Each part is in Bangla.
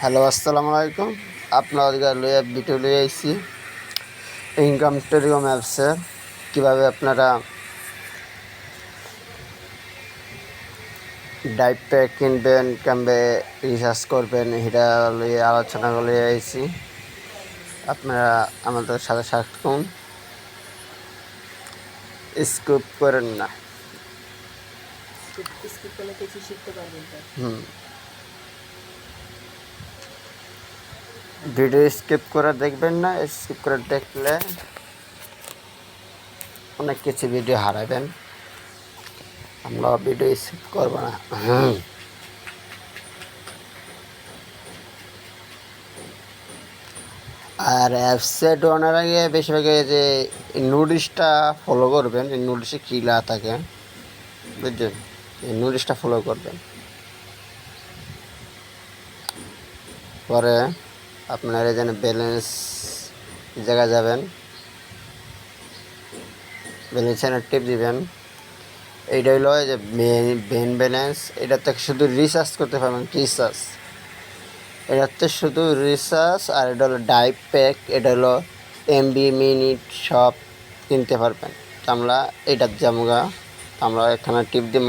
হ্যালো আসসালামু আলাইকুম। আপনাদের লইয়া ভিডিও লইয়া আইছি। ইনকাম টেলিকম অ্যাপসে কীভাবে আপনারা ডাইভ প্যাক কিনবেন কিংবে রিচার্জ করবেন এটা লইয়ে আলোচনা লইয়া আইছি। আপনারা আমাদের সাথে থাকুন। স্কুপ করেন না। হুম। ভিডিও স্কিপ করে দেখবেন না, স্কিপ করে দেখলে অনেক কিছু ভিডিও হারাবেন। আমরা ভিডিও স্কিপ করব না। আর অ্যাপসে ঢোকানোর আগে বেশিরভাগ যে নোটিশটা ফলো করবেন, এই নোটিশে কী লা থাকে বুঝছেন এই নোটিশটা ফলো করবেন। পরে আপনার এখানে ব্যালেন্স জায়গা যাবেন। ব্যালেন্সের টিপ দিবেন। এইটা হলো যে মেন ব্যালেন্স এটা থেকে শুধু রিচার্জ করতে পারবেন রিচার্জ এটাতে শুধু রিচার্জ আর এটা হলো ডাইভ প্যাক এটা হলো এমবি মিনিট সব কিনতে পারবেন। আমরা এটার জামগা আমরা এখানে টিপ দিব।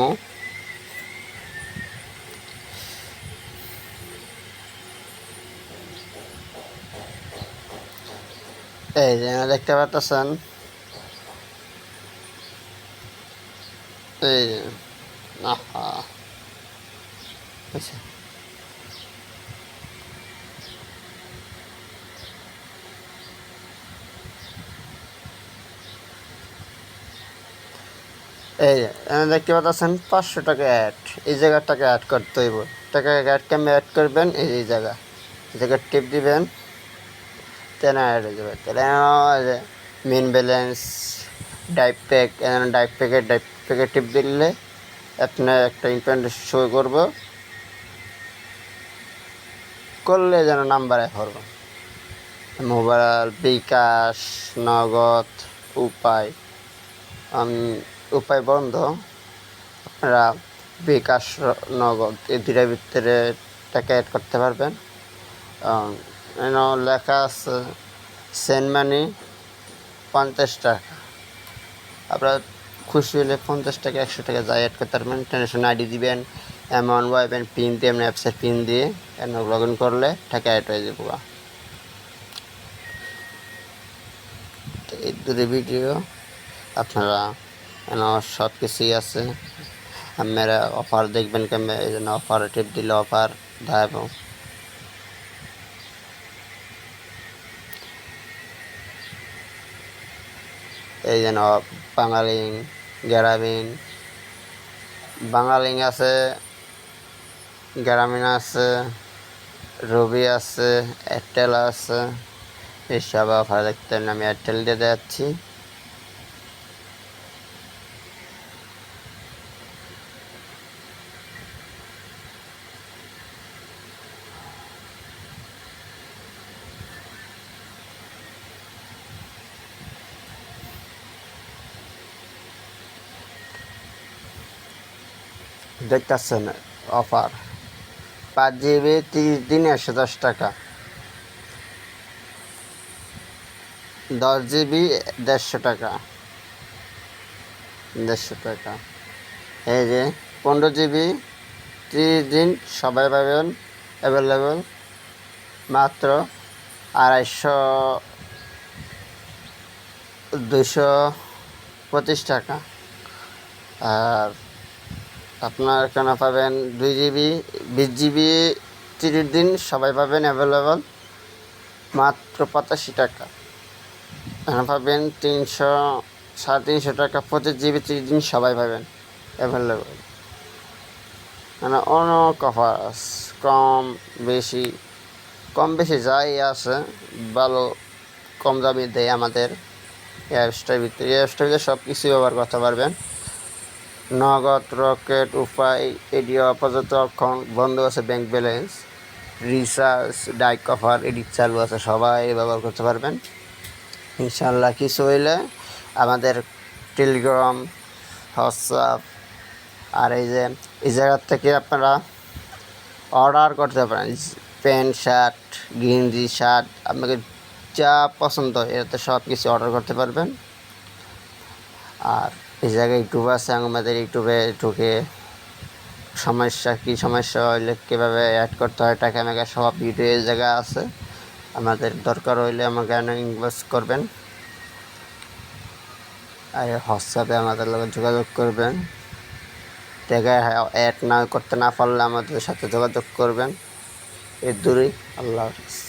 এই যে দেখতে পাচ্ছেন এই যে, আহা। এই দেখতে পাচ্ছেন পাঁচশো টাকা অ্যাড এই জায়গাটাকে অ্যাড করতে হইব। টাকা অ্যাড কেমন অ্যাড করবেন, এই জায়গা। এই জায়গায় টিপ দিবেন। তেনা অ্যাড হয়ে যাবে তাহলে মেন ব্যালেন্স ডাইভ প্যাক এখানে ডাইভ প্যাকের ডাইভ প্যাকে টিপ দিলে আপনার একটা ইন্টারনেট শো করব করলে যেন নাম্বারে করব মোবাইল বিকাশ নগদ উপায় উম, উপায় বন্ধ আপনারা বিকাশ নগদ এই দুটার ভিতরে টাকা অ্যাড করতে পারবেন আম, লেখা আছে সেন্ড মানি পঞ্চাশ টাকা। আপনার খুশি হলে পঞ্চাশ টাকা, একশো টাকা যাই অ্যাড করতে পারবেন। টেনশন আইডি দিবেন অ্যামাউন্ট ওয়াইবেন পিন দিয়ে এমনি অ্যাপসের পিন দিয়ে লগ ইন করলে টাকা অ্যাড হয়ে যাব। এই দুটো ভিডিও আপনারা এন সব কিছুই আছে। আপনারা অফার দেখবেন কেমন, এই জন্য অফার টিপ দিলে অফার দেখাবো এই যেন বাঙালিং, গ্রামীণ বাঙালিং আছে, গ্রামীণ আছে, রবি আছে, এয়ারটেল আছে এসব অফার দেখতে। আমি এয়ারটেল দিয়ে যাচ্ছি দেখতেছেন অফার। পাঁচ জিবি তিরিশ দিন একশো দশ টাকা। দশ জিবি দেড়শো টাকা। দেড়শো টাকা। এই যে, পনেরো জিবি তিরিশ দিন সবাই পাবেন অ্যাভেলেবেল মাত্র আড়াইশো দুশো পঁচিশ টাকা। আর আপনার এখানে পাবেন দুই জিবি বিশ জিবি তিরিশ দিন সবাই পাবেন অ্যাভেলেবল মাত্র পঁচাশি টাকা। এখানে পাবেন তিনশো, সাড়ে তিনশো টাকা, পঁচিশ জিবি তিরিশ দিন সবাই পাবেন অ্যাভেলেবল মানে অনেক অফার কম বেশি কম বেশি যাই আছে, ভালো কম দামি দেয় আমাদের, এই ভিতরে এই ভিতরে সব কিছুই ব্যবহার করতে পারবেন নগদ, রকেট, উপায় আপাতত এখন বন্ধ আছে bank balance recharge drive offer এডি চালু আছে, সবাই ব্যবহার করতে পারবেন। ইনশাল্লাহ কিছু হইলে আমাদের টেলিগ্রাম হোয়াটসঅ্যাপ আর এই যে, এই জায়গার থেকে আপনারা অর্ডার করতে পারেন। প্যান্ট, শার্ট, গেঞ্জি, শার্ট, আপনাকে যা পছন্দ এতে সব কিছু অর্ডার করতে পারবেন। আর এই জায়গায় ইউটিউব আছে আমাদের ইউটিউবে ঢুকে সমস্যা কী সমস্যা হইলে কীভাবে অ্যাড করতে হয়, টাকা মেকা সব ভিডিও এই জায়গায় আছে। আমাদের দরকার হইলে আমাকে ইনভেস্ট করবেন। আর হোয়াটসঅ্যাপে আমাদের লগে যোগাযোগ করবেন। টাকা অ্যাড না করতে না পারলে আমাদের সাথে যোগাযোগ করবেন। এর দূরেই, আল্লাহ হাফিজ।